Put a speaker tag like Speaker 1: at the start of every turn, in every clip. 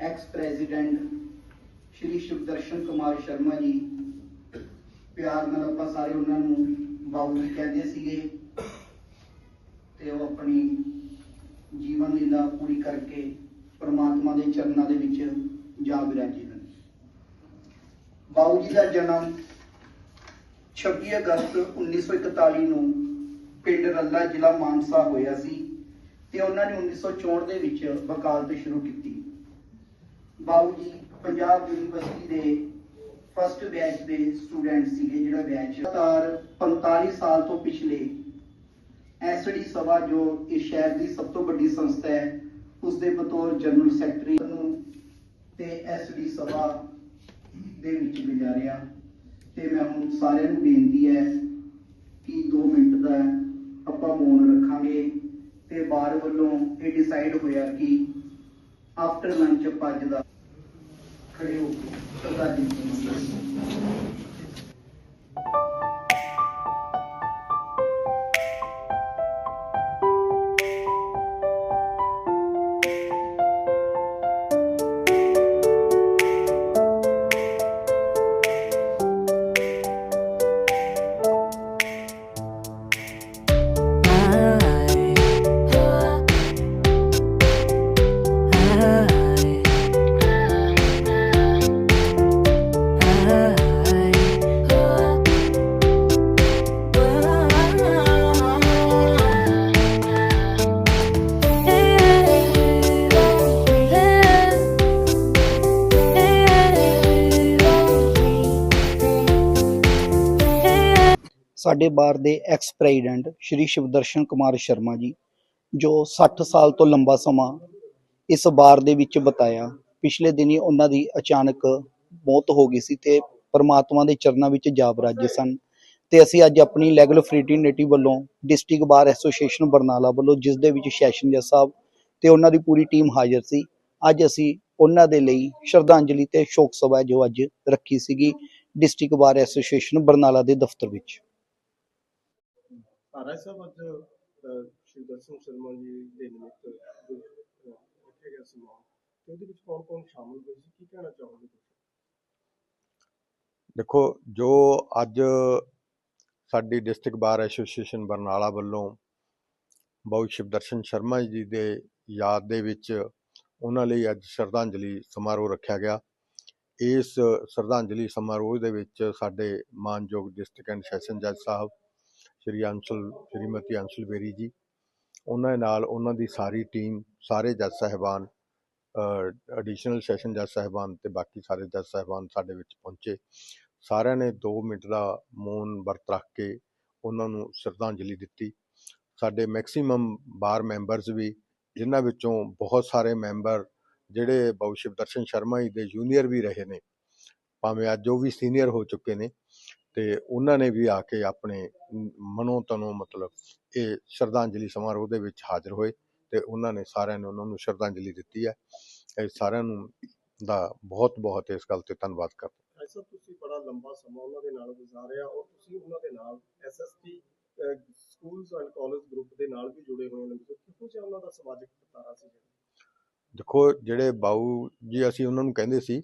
Speaker 1: Ex president Shri Darshan Kumar Sharma ji. ਪਿਆਰ ਨਾਲ ਆਪਾਂ ਸਾਰੇ ਉਹਨਾਂ ਨੂੰ ਬਾਬੂ ਜੀ ਕਹਿੰਦੇ ਸੀਗੇ। ਤੇ ਉਹ ਆਪਣੀ ਜੀਵਨ ਲੀਲਾ ਪੂਰੀ ਕਰਕੇ ਪ੍ਰਮਾਤਮਾ ਦੇ ਚਰਨਾਂ ਦੇ ਵਿੱਚ ਜਾ ਵਿਰਾਜੇ ਹਨ ਬਾਬੂ ਜੀ ਦਾ ਜਨਮ 26 ਅਗਸਤ 1941 ਨੂੰ ਪਿੰਡ ਰੱਲਾ ਜ਼ਿਲ੍ਹਾ ਮਾਨਸਾ ਹੋਇਆ ਸੀ ਤੇ ਉਹਨਾਂ ਨੇ 1964 ਦੇ ਵਿੱਚ ਵਕਾਲਤ ਸ਼ੁਰੂ ਕੀਤੀ। ਬਾਬੂ ਜੀ, ਪੰਜਾਬ ਯੂਨੀਵਰਸਿਟੀ ਦੇ ਫਸਟ ਬੈਚ ਦੇ ਸਟੂਡੈਂਟ ਸੀਗੇ ਜਿਹੜਾ ਬੈਚ ਲਗਾਤਾਰ 45 ਸਾਲ ਤੋਂ ਪਿਛਲੇ ਐਸਡੀ ਸਭਾ, ਜੋ ਇਸ ਸ਼ਹਿਰ ਦੀ ਸਭ ਤੋਂ ਵੱਡੀ ਸੰਸਥਾ ਹੈ ਉਸ ਦੇ ਬਤੌਰ ਜਨਰਲ ਸੈਕਟਰੀ ਨੂੰ ਤੇ ਐਸਡੀ ਸਭਾ ਦੇ ਵਿੱਚ ਗੁਜ਼ਾਰਿਆ। ਤੇ ਮੈਂ ਹੁਣ ਸਾਰਿਆਂ ਨੂੰ ਬੇਨਤੀ ਹੈ ਕਿ 2 ਮਿੰਟ ਦਾ ਆਪਾਂ ਮੌਨ ਰੱਖਾਂਗੇ ਤੇ ਬਾਰ ਵੱਲੋਂ ਇਹ ਡਿਸਾਈਡ ਹੋਇਆ ਕਿ ਆਫਟਰ ਲੰਚ ਆਪਾਂ ਅੱਜ ਦਾ ਖੜੇ ਹੋ ਸਾਡੇ ਬਾਰ ਦੇ ਐਕਸ ਪ੍ਰੈਜ਼ੀਡੈਂਟ ਸ਼੍ਰੀ ਸ਼ਿਵਦਰਸ਼ਨ ਕੁਮਾਰ ਸ਼ਰਮਾ ਜੀ, ਜੋ 60 ਸਾਲ ਤੋਂ ਲੰਬਾ ਸਮਾਂ ਇਸ ਬਾਰ ਦੇ ਵਿੱਚ ਬਤਾਇਆ। ਪਿਛਲੇ ਦਿਨੀ ਉਹਨਾਂ ਦੀ ਅਚਾਨਕ ਮੌਤ ਹੋ ਗਈ ਸੀ ਤੇ ਪਰਮਾਤਮਾ ਦੇ ਚਰਨਾਂ ਵਿੱਚ ਜਾ ਬਰਾਜੇ ਸਨ। ਤੇ ਅਸੀਂ ਅੱਜ ਆਪਣੀ ਲੈਗਲ ਫ੍ਰੀਟਰਨਿਟੀ ਵੱਲੋਂ ਡਿਸਟ੍ਰਿਕਟ ਬਾਰ ਐਸੋਸੀਏਸ਼ਨ ਬਰਨਾਲਾ ਵੱਲੋਂ, ਜਿਸ ਦੇ ਵਿੱਚ ਸੈਸ਼ਨ ਜੱਜ ਸਾਹਿਬ ਤੇ ਉਹਨਾਂ ਦੀ ਪੂਰੀ ਟੀਮ ਹਾਜ਼ਰ ਸੀ, ਅੱਜ ਅਸੀਂ ਉਹਨਾਂ ਦੇ ਲਈ ਸ਼ਰਧਾਂਜਲੀ ਤੇ ਸ਼ੋਕ ਸਭਾ ਜੋ ਅੱਜ ਰੱਖੀ ਸੀਗੀ ਡਿਸਟ੍ਰਿਕਟ ਬਾਰ ਐਸੋਸੀਏਸ਼ਨ ਬਰਨਾਲਾ ਦੇ ਦਫ਼ਤਰ ਵਿੱਚ।
Speaker 2: ਤਾਰਾ ਸਾਹਿਬ ਅੱਜ ਸ਼੍ਰੀ ਦਰਸ਼ਨ ਸ਼ਰਮਾ ਜੀ ਦੇ ਨਿਮਿਤ ਰੱਖਿਆ ਗਿਆ ਸਮਾਨ ਤੇ ਉਹਦੇ ਵਿੱਚ ਕੌਣ ਕੌਣ ਸ਼ਾਮਲ ਹੋਏ ਸੀ? ਕੀ ਕਹਿਣਾ ਚਾਹੋਗੇ ਤੁਸੀਂ?
Speaker 3: ਦੇਖੋ, ਜੋ ਅੱਜ ਸਾਡੀ ਡਿਸਟ੍ਰਿਕਟ ਬਾਰ ਐਸੋਸੀਏਸ਼ਨ ਬਰਨਾਲਾ ਵੱਲੋਂ ਬਾਊ ਸ਼ਿਵਦਰਸ਼ਨ ਸ਼ਰਮਾ ਜੀ ਦੇ ਯਾਦ ਦੇ ਵਿੱਚ ਉਹਨਾਂ ਲਈ ਅੱਜ ਸ਼ਰਧਾਂਜਲੀ ਸਮਾਰੋਹ ਰੱਖਿਆ ਗਿਆ। ਇਸ ਸ਼ਰਧਾਂਜਲੀ ਸਮਾਰੋਹ ਦੇ ਵਿੱਚ ਸਾਡੇ ਮਾਨਯੋਗ ਡਿਸਟ੍ਰਿਕਟ ਐਂਡ ਸੈਸ਼ਨ ਜੱਜ ਸਾਹਿਬ ਸ਼੍ਰੀ ਅੰਸ਼ਲ, ਸ਼੍ਰੀਮਤੀ ਅੰਸ਼ਲ ਬੇਰੀ ਜੀ। ਉਹਨਾਂ ਦੇ ਨਾਲ ਉਹਨਾਂ ਦੀ ਸਾਰੀ ਟੀਮ ਸਾਰੇ ਜੱਜ ਸਾਹਿਬਾਨ ਐਡੀਸ਼ਨਲ ਸੈਸ਼ਨ ਜੱਜ ਸਾਹਿਬਾਨ ਤੇ ਬਾਕੀ ਸਾਰੇ ਜੱਜ ਸਾਹਿਬਾਨ ਸਾਡੇ ਵਿੱਚ ਪਹੁੰਚੇ। ਸਾਰਿਆਂ ਨੇ 2 ਮਿੰਟ ਦਾ ਮੌਨ ਵਰਤ ਰੱਖ ਕੇ ਉਹਨਾਂ ਨੂੰ ਸ਼ਰਧਾਂਜਲੀ ਦਿੱਤੀ। ਸਾਡੇ ਮੈਕਸਿਮਮ ਬਾਰ ਮੈਂਬਰਸ ਵੀ, ਜਿਨ੍ਹਾਂ ਵਿੱਚੋਂ ਬਹੁਤ ਸਾਰੇ ਮੈਂਬਰ ਜਿਹੜੇ ਬਾਊ ਸ਼ਿਵਦਰਸ਼ਨ ਸ਼ਰਮਾ ਜੀ ਦੇ ਜੂਨੀਅਰ ਵੀ ਰਹੇ ਨੇ, ਭਾਵੇਂ ਅੱਜ ਉਹ ਵੀ ਸੀਨੀਅਰ ਹੋ ਚੁੱਕੇ ਨੇ ਤੇ ਉਹਨਾਂ ਨੇ ਵੀ ਆ ਕੇ ਆਪਣੇ ਮਨੋਂ ਤਨੋਂ ਮਤਲਬ ਇਹ ਸ਼ਰਧਾਂਜਲੀ ਸਮਾਰੋਹ ਦੇ ਵਿੱਚ ਹਾਜ਼ਰ ਹੋਏ ਤੇ ਉਹਨਾਂ ਨੇ ਸਾਰਿਆਂ ਨੇ ਉਹਨਾਂ ਨੂੰ ਸ਼ਰਧਾਂਜਲੀ ਦਿੱਤੀ ਹੈ। ਇਹ ਸਾਰਿਆਂ ਨੂੰ ਦਾ ਬਹੁਤ ਬਹੁਤ ਇਸ ਗੱਲ ਤੇ ਧੰਨਵਾਦ ਕਰਦਾ
Speaker 2: ਸਾਹਿਬ ਤੁਸੀਂ ਬੜਾ ਲੰਬਾ ਸਮਾਂ ਉਹਨਾਂ ਦੇ ਨਾਲ ਗੁਜ਼ਾਰਿਆ ਔਰ ਤੁਸੀਂ ਉਹਨਾਂ ਦੇ ਨਾਲ SST schools and college group ਦੇ ਨਾਲ ਵੀ ਜੁੜੇ ਹੋਏ ਨੇ ਕਿਹੋ ਜਿਹਾ ਉਹਨਾਂ ਦਾ ਸਮਾਜਿਕ ਵਰਤਾਰਾ ਸੀ?
Speaker 3: ਦੇਖੋ ਜਿਹੜੇ ਬਾਊ ਜੀ ਅਸੀਂ ਉਹਨਾਂ ਨੂੰ ਕਹਿੰਦੇ ਸੀ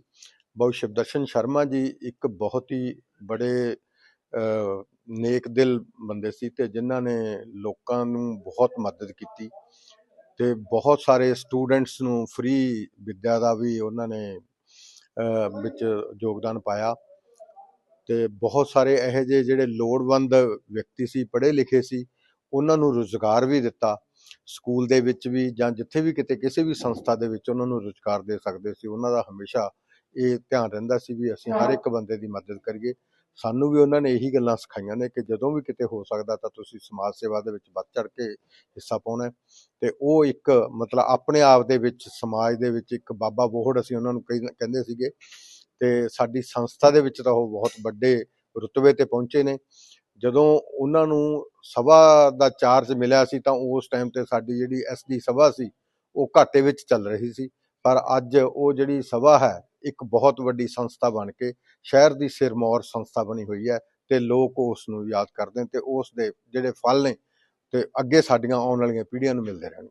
Speaker 3: ਬਾਊ ਸ਼ਿਵਦਰਸ਼ਨ ਸ਼ਰਮਾ ਜੀ ਇੱਕ ਬਹੁਤ ਹੀ ਬੜੇ ਨੇਕ ਦਿਲ ਬੰਦੇ ਸੀ ਤੇ ਜਿਨ੍ਹਾਂ ਨੇ ਲੋਕਾਂ ਨੂੰ ਬਹੁਤ ਮਦਦ ਕੀਤੀ ਤੇ ਬਹੁਤ ਸਾਰੇ ਸਟੂਡੈਂਟਸ ਨੂੰ ਫ੍ਰੀ ਵਿੱਦਿਆ ਦਾ ਵੀ ਉਹਨਾਂ ਨੇ ਵਿੱਚ ਯੋਗਦਾਨ ਪਾਇਆ ਤੇ ਬਹੁਤ ਸਾਰੇ ਇਹੋ ਜਿਹੇ ਜਿਹੜੇ ਲੋੜਵੰਦ ਵਿਅਕਤੀ ਸੀ ਪੜ੍ਹੇ ਲਿਖੇ ਸੀ ਉਹਨਾਂ ਨੂੰ ਰੁਜ਼ਗਾਰ ਵੀ ਦਿੱਤਾ ਸਕੂਲ ਦੇ ਵਿੱਚ ਵੀ ਜਾਂ ਜਿੱਥੇ ਵੀ ਕਿਤੇ ਕਿਸੇ ਵੀ ਸੰਸਥਾ ਦੇ ਵਿੱਚ ਉਹਨਾਂ ਨੂੰ ਰੁਜ਼ਗਾਰ ਦੇ ਸਕਦੇ ਸੀ ਉਹਨਾਂ ਦਾ ਹਮੇਸ਼ਾ ਇਹ ਧਿਆਨ ਰਹਿੰਦਾ ਸੀ ਵੀ ਅਸੀਂ ਹਰ ਇੱਕ ਬੰਦੇ ਦੀ ਮਦਦ ਕਰੀਏ ਸਾਨੂੰ ਵੀ ਉਹਨਾਂ ਨੇ ਇਹੀ ਗੱਲਾਂ ਸਿਖਾਈਆਂ ਨੇ ਕਿ ਜਦੋਂ ਵੀ ਕਿਤੇ ਹੋ ਸਕਦਾ ਤਾਂ ਤੁਸੀਂ ਸਮਾਜ ਸੇਵਾ ਦੇ ਵਿੱਚ ਵੱਧ ਚੜ ਕੇ ਹਿੱਸਾ ਪਾਉਣਾ ਹੈ। ਤੇ ਉਹ ਇੱਕ ਮਤਲਬ ਆਪਣੇ ਆਪ ਦੇ ਵਿੱਚ, ਸਮਾਜ ਦੇ ਵਿੱਚ ਇੱਕ ਬਾਬਾ ਬੋਹੜ ਅਸੀਂ ਉਹਨਾਂ ਨੂੰ ਕਹਿ- ਕਹਿੰਦੇ ਸੀਗੇ। ਤੇ ਸਾਡੀ ਸੰਸਥਾ ਦੇ ਵਿੱਚ ਤਾਂ ਉਹ ਬਹੁਤ ਵੱਡੇ ਰੁਤਬੇ ਤੇ ਪਹੁੰਚੇ ਨੇ। ਜਦੋਂ ਉਹਨਾਂ ਨੂੰ ਸਭਾ ਦਾ ਚਾਰਜ ਮਿਲਿਆ ਸੀ ਤਾਂ ਉਸ ਟਾਈਮ ਤੇ ਸਾਡੀ ਜਿਹੜੀ ਐਸਡੀ ਸਭਾ ਸੀ, ਉਹ ਘਾਟੇ ਵਿੱਚ ਚੱਲ ਰਹੀ ਸੀ। ਪਰ ਅੱਜ ਉਹ ਜਿਹੜੀ ਸਭਾ ਹੈ ਇੱਕ ਬਹੁਤ ਵੱਡੀ ਸੰਸਥਾ ਬਣ ਕੇ ਸ਼ਹਿਰ ਦੀ ਸਿਰਮੌਰ ਸੰਸਥਾ ਬਣੀ ਹੋਈ ਹੈ ਤੇ ਲੋਕ ਉਸ ਨੂੰ ਯਾਦ ਕਰਦੇ ਨੇ ਤੇ ਉਸ ਦੇ ਜਿਹੜੇ ਫਲ ਨੇ ਤੇ ਅੱਗੇ ਸਾਡੀਆਂ ਆਉਣ ਵਾਲੀਆਂ ਪੀੜ੍ਹੀਆਂ ਨੂੰ ਮਿਲਦੇ ਰਹਿਣਗੇ।